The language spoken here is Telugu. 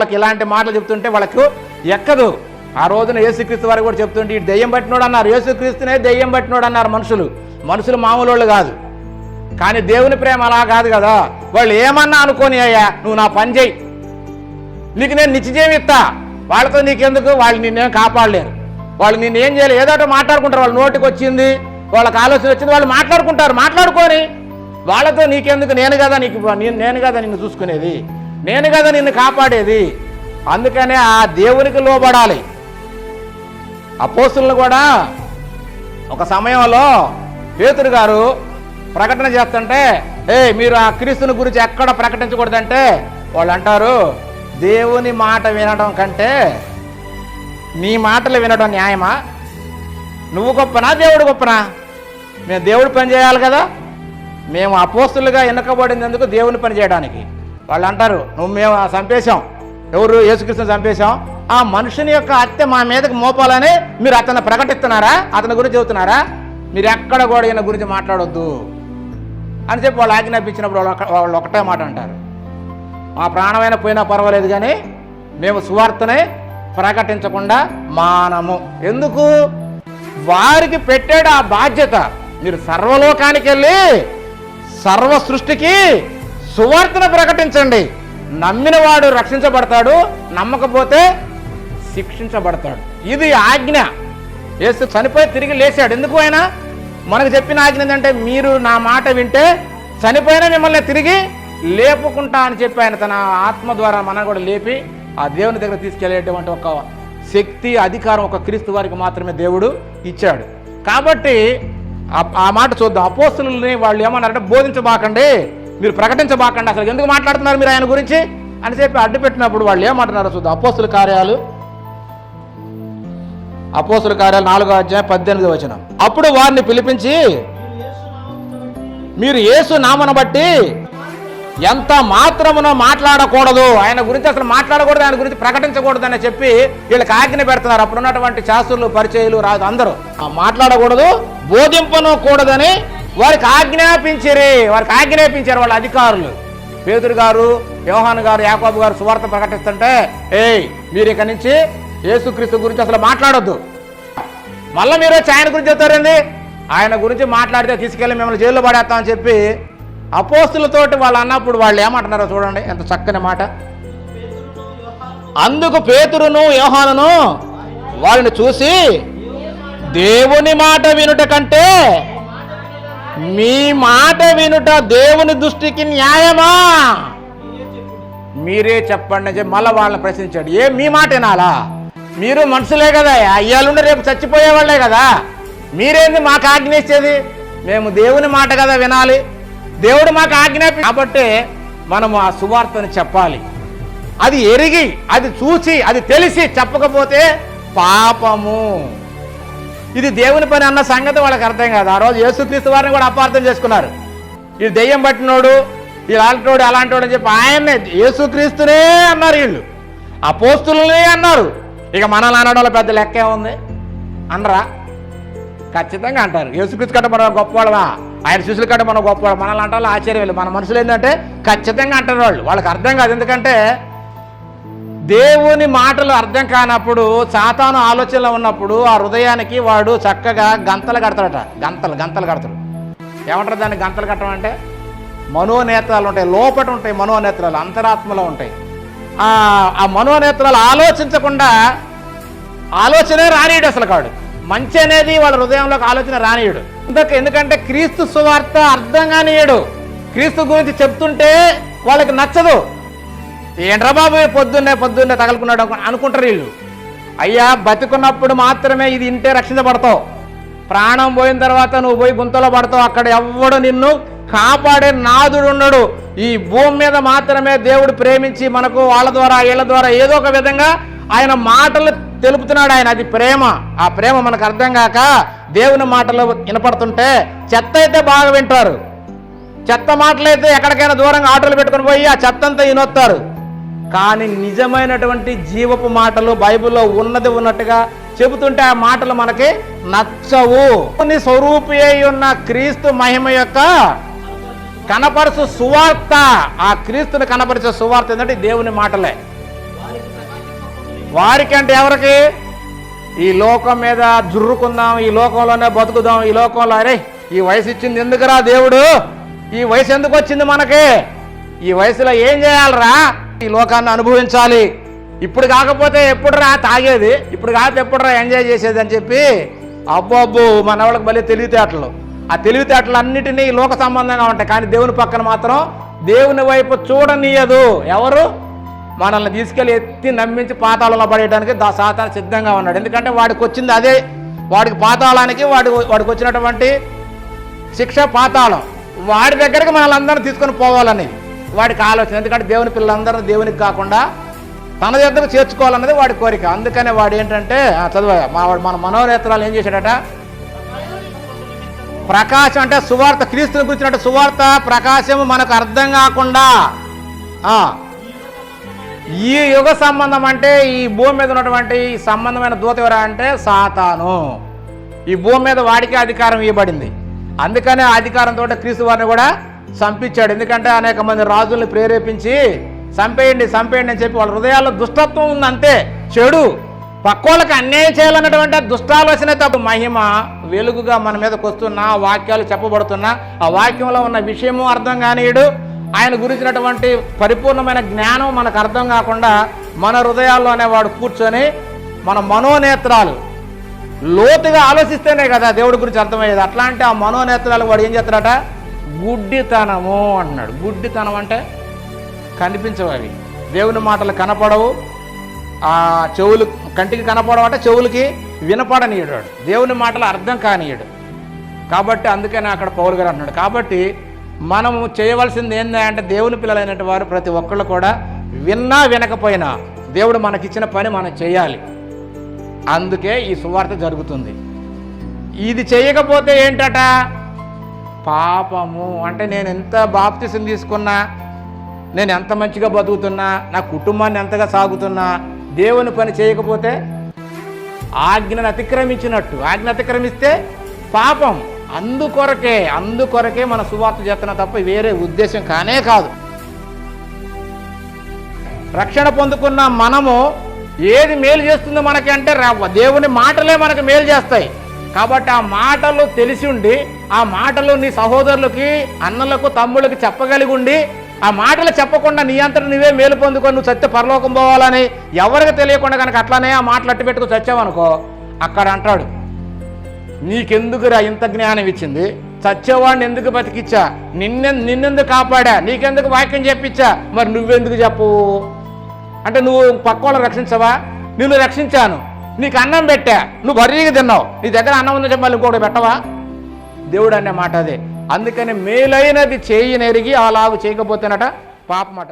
వాళ్ళకి ఇలాంటి మాటలు చెప్తుంటే వాళ్ళకు ఎక్కదు. ఆ రోజున యేసుక్రీస్తు వారు కూడా చెప్తుంటే ఇటు దెయ్యం పట్టినోడు అన్నారు. యేసుక్రీస్తునే దెయ్యం పట్టినోడు అన్నారు మనుషులు. మనుషులు మామూలు వాళ్ళు కాదు. కానీ దేవుని ప్రేమ అలా కాదు కదా. వాళ్ళు ఏమన్నా అనుకోని అయ్యా నువ్వు నా పని చేయి నీకు నేను నిత్యజీవం ఇస్తా. వాళ్ళతో నీకెందుకు? వాళ్ళు నిన్నేం కాపాడలేరు. వాళ్ళు నిన్ను ఏం చేయాలి ఏదో ఒకటి మాట్లాడుకుంటారు. వాళ్ళ నోటికి వచ్చింది వాళ్ళకి ఆలోచన వచ్చింది వాళ్ళు మాట్లాడుకుంటారు. మాట్లాడుకొని వాళ్ళతో నీకెందుకు? నేను కదా నీకు నేను నేను కదా నిన్ను చూసుకునేది. నేను కదా నిన్ను కాపాడేది. అందుకనే ఆ దేవునికి లోబడాలి. అపోస్తులను కూడా ఒక సమయంలో పేతురు గారు ప్రకటన చేస్తుంటే ఏ మీరు ఆ క్రీస్తుని గురించి ఎక్కడ ప్రకటించకూడదంటే వాళ్ళు అంటారు దేవుని మాట వినడం కంటే నీ మాటలు వినడం న్యాయమా? నువ్వు గొప్పనా దేవుడు గొప్పనా? మేము దేవుడు పని చేయాలి కదా? మేము అపోస్తులుగా ఎన్నుకబడినందుకు దేవుని పని చేయడానికి. వాళ్ళు అంటారు నువ్వు మేము చంపేశాం. ఎవరు యేసుకృష్ణ చంపేశాం? ఆ మనుషుని యొక్క హత్య మా మీదకి మోపాలని మీరు అతన్ని ప్రకటిస్తున్నారా? అతని గురించి చెబుతున్నారా? మీరు ఎక్కడ కూడా ఈయన గురించి మాట్లాడొద్దు. అని చెప్పి వాళ్ళు ఆజ్ఞాపించినప్పుడు వాళ్ళు ఒక- వాళ్ళు ఒకటే మాట అంటారు. మా ప్రాణమైన పోయినా పర్వాలేదు కానీ మేము సువార్తనే ప్రకటించకుండా మానము. ఎందుకు? వారికి పెట్టాడు ఆ బాధ్యత. మీరు సర్వలోకానికి వెళ్ళి సర్వ సృష్టికి సువార్తను ప్రకటించండి. నమ్మిన వాడు రక్షించబడతాడు నమ్మకపోతే శిక్షించబడతాడు. ఇది ఆజ్ఞ. యేసు చనిపోయి తిరిగి లేచాడు. ఎందుకు ఆయన? మనకు చెప్పిన ఆజ్ఞ ఏంటంటే మీరు నా మాట వింటే చనిపోయినా మిమ్మల్ని తిరిగి లేపుకుంటా అని చెప్పి ఆయన తన ఆత్మ ద్వారా మనం కూడా లేపి ఆ దేవుని దగ్గర తీసుకెళ్ళేటువంటి ఒక శక్తి అధికారం ఒక క్రీస్తు వారికి మాత్రమే దేవుడు ఇచ్చాడు. కాబట్టి ఆ- ఆ మాట చూద్దాం. అపోస్తులని వాళ్ళు ఏమన్నారంటే బోధించబాకండి. మీరు ప్రకటించబాకండి అసలు ఎందుకు మాట్లాడుతున్నారు మీరు ఆయన గురించి? అని చెప్పి అడ్డు పెట్టినప్పుడు వాళ్ళు ఏమంటున్నారో చూద్దాం. అపోసుల కార్యాలు. అపోసుల కార్యాలు నాలుగో అధ్యాయం పద్దెనిమిది వచ్చిన అప్పుడు వారిని పిలిపించి మీరు యేసు నామను బట్టి ఎంత మాత్రమునో మాట్లాడకూడదు. ఆయన గురించి అసలు మాట్లాడకూడదు ఆయన గురించి ప్రకటించకూడదు అని చెప్పి వీళ్ళకి ఆజ్ఞ పెడుతున్నారు. అప్పుడు ఉన్నటువంటి శాస్త్రులు పరిచయలు రాదు అందరూ. మాట్లాడకూడదు బోధింపను కూడదని వారికి ఆజ్ఞాపించిరి. వారికి ఆజ్ఞాపించారు వాళ్ళ అధికారులు. పేదరు గారు యోహాన్ గారు యాకోబు గారు సువార్త ప్రకటిస్తుంటే ఏయ్ మీరు ఇక నుంచి యేసుక్రీస్తు గురించి అసలు మాట్లాడొద్దు. మళ్ళీ మీరు వచ్చి ఆయన గురించి చెప్తారండి ఆయన గురించి మాట్లాడితే తీసుకెళ్ళి మిమ్మల్ని జైల్లో పడేస్తామని చెప్పి అపోస్తులతోటి వాళ్ళు అన్నప్పుడు వాళ్ళు ఏమంటున్నారో చూడండి ఎంత చక్కని మాట. అందుకు పేతురును యోహానును వాళ్ళని చూసి దేవుని మాట వినుట కంటే మీ మాట వినుట దేవుని దృష్టికి న్యాయమా? మీరే చెప్పండి అని మళ్ళీ వాళ్ళని ప్రశ్నించాడు. ఏ మీ మాట వినాలా? మీరు మనుషులే కదా అయ్యాలుండి రేపు చచ్చిపోయే వాళ్ళే కదా. మీరేంది మాకు ఆజ్ఞించేది మేము దేవుని మాట కదా వినాలి. దేవుడు మాకు ఆజ్ఞాపి కాబట్టి మనము ఆ సువార్తను చెప్పాలి. అది ఎరిగి అది చూసి అది తెలిసి చెప్పకపోతే పాపము. ఇది దేవుని పని అన్న సంగతి వాళ్ళకి అర్థం కాదు. ఆ రోజు యేసుక్రీస్తు వారిని కూడా అపార్థం చేసుకున్నారు. ఇది దెయ్యం పట్టినోడు ఇలాంటోడు అలాంటోడు అని చెప్పి ఆయన్నే యేసుక్రీస్తునే అన్నారు వీళ్ళు. అపోస్తులనే అన్నారు. ఇక మనల్ని అనడంలో పెద్ద లెక్కే ఉంది. అనరా? ఖచ్చితంగా అంటారు. యేసుక్రీస్తు కంటే మనం గొప్పవాళ్ళవా ఆయన శిష్యుల కంటే మనం గొప్పవాళ్ళు. మనల్ని అంటారు ఆశ్చర్యం లేదు మన మనుషులు ఏంటంటే ఖచ్చితంగా అంటారు వాళ్ళు. వాళ్ళకి అర్థం కాదు. ఎందుకంటే దేవుని మాటలు అర్థం కానప్పుడు సాతాను ఆలోచనలో ఉన్నప్పుడు ఆ హృదయానికి వాడు చక్కగా గంతలు కడతాడట. గంతలు గంతలు కడతాడు. ఏమంటారు దాన్ని గంతలు కట్టడం అంటే? మనోనేత్రాలు ఉంటాయి లోపట ఉంటాయి మనోనేత్రాలు అంతరాత్మలో ఉంటాయి. ఆ మనోనేత్రాలు ఆలోచించకుండా ఆలోచనే రానియుడు అసలు కాడు. మంచి అనేది వాళ్ళ హృదయంలోకి ఆలోచన రానియుడు. ఎందుకు ఎందుకంటే క్రీస్తు సువార్త అర్థం కానియడు. క్రీస్తు గురించి చెప్తుంటే వాళ్ళకి నచ్చదు. ఏంట్రా బాబు పొద్దున్నే పొద్దున్నే తగులుకున్నాడు అనుకుంటారు వీళ్ళు. అయ్యా బతికున్నప్పుడు మాత్రమే ఇది ఇంటే రక్షించబడతావు. ప్రాణం పోయిన తర్వాత నువ్వు పోయి గుంతలో పడతావు. అక్కడ ఎవ్వడు నిన్ను కాపాడే నాదుడు ఉన్నాడు ఈ భూమి మీద మాత్రమే దేవుడు ప్రేమించి మనకు వాళ్ళ ద్వారా వీళ్ళ ద్వారా ఏదో ఒక విధంగా ఆయన మాటలు తెలుపుతున్నాడు ఆయన. అది ప్రేమ. ఆ ప్రేమ మనకు అర్థం కాక దేవుని మాటలు వినపడుతుంటే చెత్త అయితే బాగా వింటారు. చెత్త మాటలైతే ఎక్కడికైనా దూరంగా ఆటోలు పెట్టుకొని పోయి ఆ చెత్త అంతా వినొత్తారు. కానీ నిజమైనటువంటి జీవపు మాటలు బైబిల్లో ఉన్నది ఉన్నట్టుగా చెబుతుంటే ఆ మాటలు మనకి నచ్చవు. కొన్ని స్వరూపి అయి ఉన్న క్రీస్తు మహిమ యొక్క కనపరచు సువార్త ఆ క్రీస్తుని కనపరిచే సువార్త ఏంటంటే దేవుని మాటలే. వారికి అంటే ఎవరికి? ఈ లోకం మీద జుర్రుకుందాం ఈ లోకంలోనే బతుకుదాం ఈ లోకంలో అరే ఈ వయసు ఇచ్చింది ఎందుకురా దేవుడు? ఈ వయసు ఎందుకు వచ్చింది మనకి? ఈ వయసులో ఏం చేయాలరా? ఈ లోకాన్ని అనుభవించాలి. ఇప్పుడు కాకపోతే ఎప్పుడురా తాగేది? ఇప్పుడు కాకపోతే ఎప్పుడురా ఎంజాయ్ చేసేది అని చెప్పి అబ్బో అబ్బో మన వాళ్ళకి భలే తెలివితేటలు. ఆ తెలివితేటలు అన్నిటినీ లోక సంబంధంగా ఉంటాయి. కానీ దేవుని పక్కన మాత్రం దేవుని వైపు చూడనీయదు. ఎవరు? మనల్ని తీసుకెళ్ళి ఎత్తి నమ్మించి పాతాళంలో పడేయడానికి దా సాతాను సిద్ధంగా ఉన్నాడు. ఎందుకంటే వాడికి వచ్చింది అదే. వాడికి పాతాళానికి వాడి వాడికి వచ్చినటువంటి శిక్ష పాతాళం. వాడి దగ్గరికి మనల్ని అందరం తీసుకొని పోవాలని. వాడికి ఆలోచన. ఎందుకంటే దేవుని పిల్లలందరూ దేవునికి కాకుండా తన దగ్గర చేర్చుకోవాలన్నది వాడి కోరిక. అందుకనే వాడు ఏంటంటే చదువు మా వాడు మన మనోనేత్రాలు ఏం చేశాడట? ప్రకాశం అంటే సువార్త క్రీస్తుని గురించినట్టు సువార్త ప్రకాశము మనకు అర్థం కాకుండా ఈ యుగ సంబంధం అంటే ఈ భూమి మీద ఉన్నటువంటి ఈ సంబంధమైన దూత ఎవరా అంటే సాతాను. ఈ భూమి మీద వాడికే అధికారం ఇవ్వబడింది. అందుకనే ఆ అధికారంతో క్రీస్తు వారిని కూడా చంపించాడు ఎందుకంటే అనేక మంది రాజుల్ని ప్రేరేపించి చంపేయండి చంపేయండి అని చెప్పి వాళ్ళ హృదయాల్లో దుష్టత్వం ఉంది అంతే. చెడు. పక్కోళ్ళకి అన్యాయం చేయాలన్నటువంటి దుష్టాలోచన తప్ప. మహిమ వెలుగుగా మన మీదకి వస్తున్న వాక్యాలు చెప్పబడుతున్నా ఆ వాక్యంలో ఉన్న విషయము అర్థం కానీయుడు. ఆయన గురించినటువంటి పరిపూర్ణమైన జ్ఞానం మనకు అర్థం కాకుండా మన హృదయాల్లోనే వాడు కూర్చొని మన మనోనేత్రాలు లోతుగా ఆలోచిస్తేనే కదా దేవుడి గురించి అర్థమయ్యేది. అట్లాంటి ఆ మనోనేత్రాలు వాడు ఏం చేస్తాడట? గుడ్డితనము అంటున్నాడు. గుడ్డితనం అంటే కనిపించవు అవి. దేవుని మాటలు కనపడవు. ఆ చెవులు కంటికి కనపడవు అంటే చెవులకి వినపడనీయడు. దేవుని మాటలు అర్థం కానీయడు. కాబట్టి అందుకనే అక్కడ పౌరు గారు అంటున్నాడు. కాబట్టి మనము చేయవలసింది ఏంటంటే దేవుని పిల్లలైనటువంటి వారు ప్రతి ఒక్కళ్ళు కూడా విన్నా వినకపోయినా దేవుడు మనకిచ్చిన పని మనం చేయాలి. అందుకే ఈ సువార్త జరుగుతుంది. ఇది చేయకపోతే ఏంటట? పాపము. అంటే నేను ఎంత బాప్తిసం తీసుకున్నా నేను ఎంత మంచిగా బతుకుతున్నా నా కుటుంబాన్ని ఎంతగా సాగుతున్నా దేవుని పని చేయకపోతే ఆజ్ఞను అతిక్రమించినట్టు. ఆజ్ఞ అతిక్రమిస్తే పాపం. అందుకొరకే అందుకొరకే మన సువార్త చేస్తున్నా తప్ప వేరే ఉద్దేశం కానే కాదు. రక్షణ పొందుకున్న మనము ఏది మేలు చేస్తుందో మనకి అంటే దేవుని మాటలే మనకు మేలు చేస్తాయి. కాబట్టి ఆ మాటలు తెలిసి ఉండి ఆ మాటలు నీ సహోదరులకి అన్నలకు తమ్ముళ్ళకి చెప్పగలిగి ఉండి ఆ మాటలు చెప్పకుండా నీ అంతట నువ్వే మేలు పొందుకొని నువ్వు చచ్చే పరలోకం పోవాలని ఎవరికి తెలియకుండా కనుక అట్లానే ఆ మాటలు అట్టి పెట్టుకు చచ్చావనుకో అక్కడ అంటాడు నీకెందుకురా ఇంత జ్ఞానం ఇచ్చింది? చచ్చేవాడిని ఎందుకు బతికిచ్చా? నిన్నె నిన్నెందుకు కాపాడా? నీకెందుకు వాక్యం చెప్పించా మరి నువ్వెందుకు చెప్పవు అంటే నువ్వు పక్క వాళ్ళని రక్షించవా? నిన్ను రక్షించాను. నీకు అన్నం పెట్టా. నువ్వు బరీగా తిన్నావు. నీ దగ్గర అన్నం ఉందని చెప్పి మళ్ళీ ఇంకోటి పెట్టవా? దేవుడు అనే మాట అదే అందుకని మేలైనది చేయనెరిగి అలాగు చేయకపోతేనట పాపమాట